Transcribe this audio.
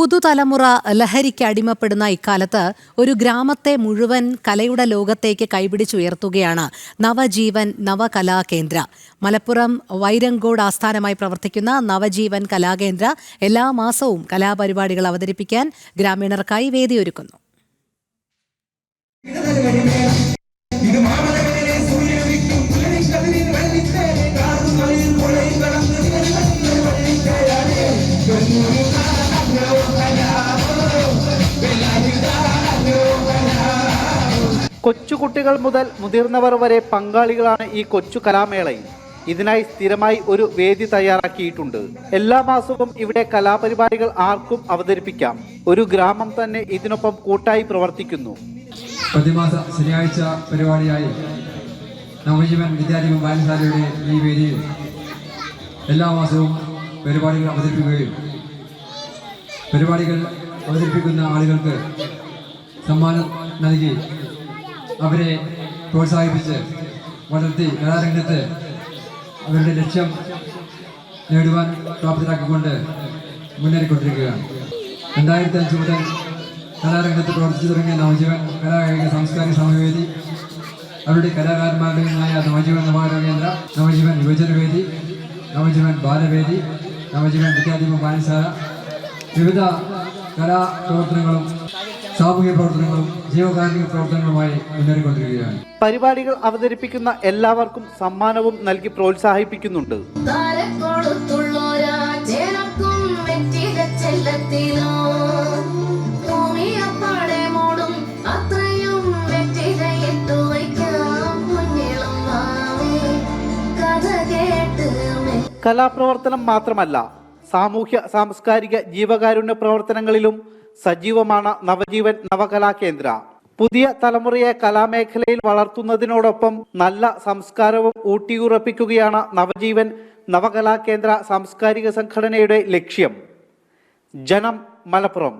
പുതുതലമുറ ലഹരിക്ക് അടിമപ്പെടുന്ന ഇക്കാലത്ത് ഒരു ഗ്രാമത്തെ മുഴുവൻ കലയുടെ ലോകത്തേക്ക് കൈപിടിച്ചുയർത്തുകയാണ് നവജീവൻ നവകലാ കേന്ദ്ര. മലപ്പുറം വൈരങ്കോട് ആസ്ഥാനമായി പ്രവർത്തിക്കുന്ന നവജീവൻ കലാകേന്ദ്ര എല്ലാ മാസവും കലാപരിപാടികൾ അവതരിപ്പിക്കാൻ ഗ്രാമീണർക്കായി വേദിയൊരുക്കുന്നു. കൊച്ചുകുട്ടികൾ മുതൽ മുതിർന്നവർ വരെ പങ്കാളികളാണ് ഈ കൊച്ചു കലാമേളയിൽ. ഇതിനായി സ്ഥിരമായി ഒരു വേദി തയ്യാറാക്കിയിട്ടുണ്ട്. എല്ലാ മാസവും ഇവിടെ കലാപരിപാടികൾ ആർക്കും അവതരിപ്പിക്കാം. ഒരു ഗ്രാമം തന്നെ ഇതിനൊപ്പം കൂട്ടായി പ്രവർത്തിക്കുന്നു. പ്രതിമാസ ശനിയാഴ്ച പരിപാടിയായി നവജീവൻ വിദ്യാലയം വായനശാലയുടെ ഈ വേദിയിൽ എല്ലാ മാസവും പരിപാടികൾ അവതരിപ്പിക്കുകയും പരിപാടികൾ അവതരിപ്പിക്കുന്ന ആളുകൾക്ക് സമ്മാനം നൽകി അവരെ പ്രോത്സാഹിപ്പിച്ച് വളർത്തി കലാരംഗത്ത് അവരുടെ ലക്ഷ്യം നേടുവാൻ പ്രാപ്തരാക്കിക്കൊണ്ട് മുന്നേറിക്കൊണ്ടിരിക്കുകയാണ്. രണ്ടായിരത്തി അഞ്ച് മുതൽ കലാരംഗത്ത് പ്രവർത്തിച്ചു തുടങ്ങിയ നവജീവൻ കലാകായിക സാംസ്കാരിക സമവേദി അവരുടെ കലാകാരന്മാരുടേതായ നവജീവൻ നവാര കേന്ദ്ര നവജീവൻ യുവജനവേദി നവജീവൻ ബാലവേദി നവജീവൻ വിദ്യാദീപ വായനശാല വിവിധ കലാപ്രവർത്തനങ്ങളും സാമൂഹിക പ്രവർത്തനങ്ങളും ജീവകാരുണ്യ പ്രവർത്തനങ്ങളുമായി മുന്നേറിക്കൊണ്ടിരിക്കുകയാണ്. പരിപാടികൾ അവതരിപ്പിക്കുന്ന എല്ലാവർക്കും സമ്മാനവും നൽകി പ്രോത്സാഹിപ്പിക്കുന്നുണ്ട്. കലാപ്രവർത്തനം മാത്രമല്ല സാമൂഹ്യ സാംസ്കാരിക ജീവകാരുണ്യ പ്രവർത്തനങ്ങളിലും സജീവമാണ് നവജീവൻ നവകലാ കേന്ദ്ര. പുതിയ തലമുറയെ കലാമേഖലയിൽ വളർത്തുന്നതിനോടൊപ്പം നല്ല സംസ്കാരവും ഊട്ടിയുറപ്പിക്കുകയാണ് നവജീവൻ നവകലാ കേന്ദ്ര സാംസ്കാരിക സംഘടനയുടെ ലക്ഷ്യം. ജനം മലപ്പുറം.